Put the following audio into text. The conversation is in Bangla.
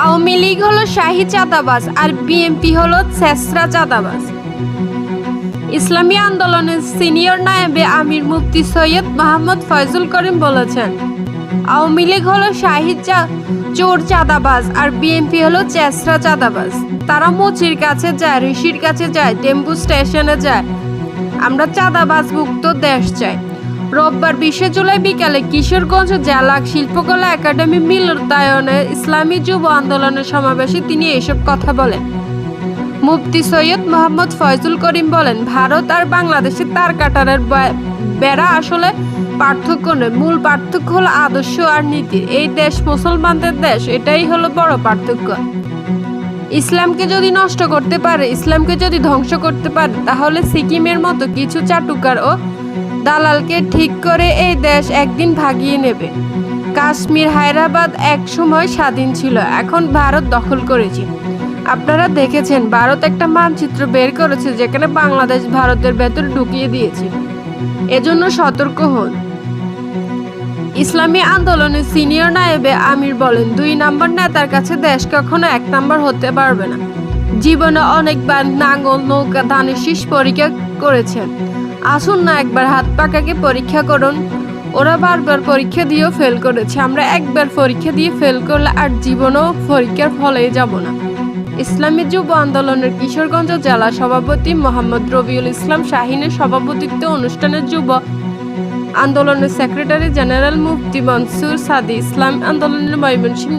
আওয়ামী লীগ হলো শাহী চাঁদাবাজ আর বিএনপি হলো ছেসরা চাঁদাবাজ। ইসলামী আন্দোলনের সিনিয়র নায়েবে আমির মুফতি সৈয়দ মোহাম্মদ ফয়জুল করিম বলেছেন, আওয়ামী লীগ হলো শাহিদ চোর চাঁদাবাজ আর বিএনপি হলো চেসরা চাঁদাবাজ। তারা মুচির কাছে যায়, ঋষির কাছে যায় টেম্পু স্টেশনে যায়। আমরা চাঁদাবাজ মুক্ত দেশ চাই। রোববার বিশে জুলাই বিকালে কিশোরগঞ্জ জেলা শিল্পকলা একাডেমি মিলতায়নে ইসলামী যুব আন্দোলনের সমাবেশে তিনি এসব কথা বলেন। মুফতি সৈয়দ মোহাম্মদ ফয়জুল করিম বলেন, ভারত আর বাংলাদেশের তার কাটারের বেড়া আসলে পার্থক্য নয়। মূল পার্থক্য হলো আদর্শ আর নীতি। এই দেশ মুসলমানদের দেশ, এটাই হলো বড় পার্থক্য। ইসলামকে যদি নষ্ট করতে পারে, ইসলামকে যদি ধ্বংস করতে পারে, তাহলে সিকিমের মতো কিছু চাটুকার ও দালালকে ঠিক করে এই দেশ একদিন ভাগিয়ে নেবে। কাশ্মীর, হায়দ্রাবাদ এক সময় স্বাধীন ছিল, এখন ভারত দখল করেছে। আপনারা দেখেছেন, ভারত একটা মানচিত্র বের করেছে যেখানে বাংলাদেশ ভারতের ভেতর ঢুকিয়ে দিয়েছে। এজন্য সতর্ক হন। ইসলামী আন্দোলনের সিনিয়র নায়েবে আমির বলেন, দুই নম্বর নেতার কাছে দেশ কখনো এক নম্বর হতে পারবে না। জীবনে অনেকবার নাঙ্গল, নৌকা, ধানের শীষ পরীক্ষা করেছেন। আসুন না একবার হাত পাকাকে পরীক্ষা করুন। ওরা বারবার পরীক্ষা দিয়েও ফেল করেছে। আমরা একবার পরীক্ষা দিয়ে ফেল করলে আর জীবনেও পরীক্ষার ফলেই যাব না। ইসলামী যুব আন্দোলনের কিশোরগঞ্জ জেলা সভাপতি মোহাম্মদ রবিউল ইসলাম শাহিনের সভাপতিত্বে অনুষ্ঠানের যুব আন্দোলনের সেক্রেটারি জেনারেল মুফতি মনসুর সাদি ইসলাম আন্দোলনের ময়মনসিংহ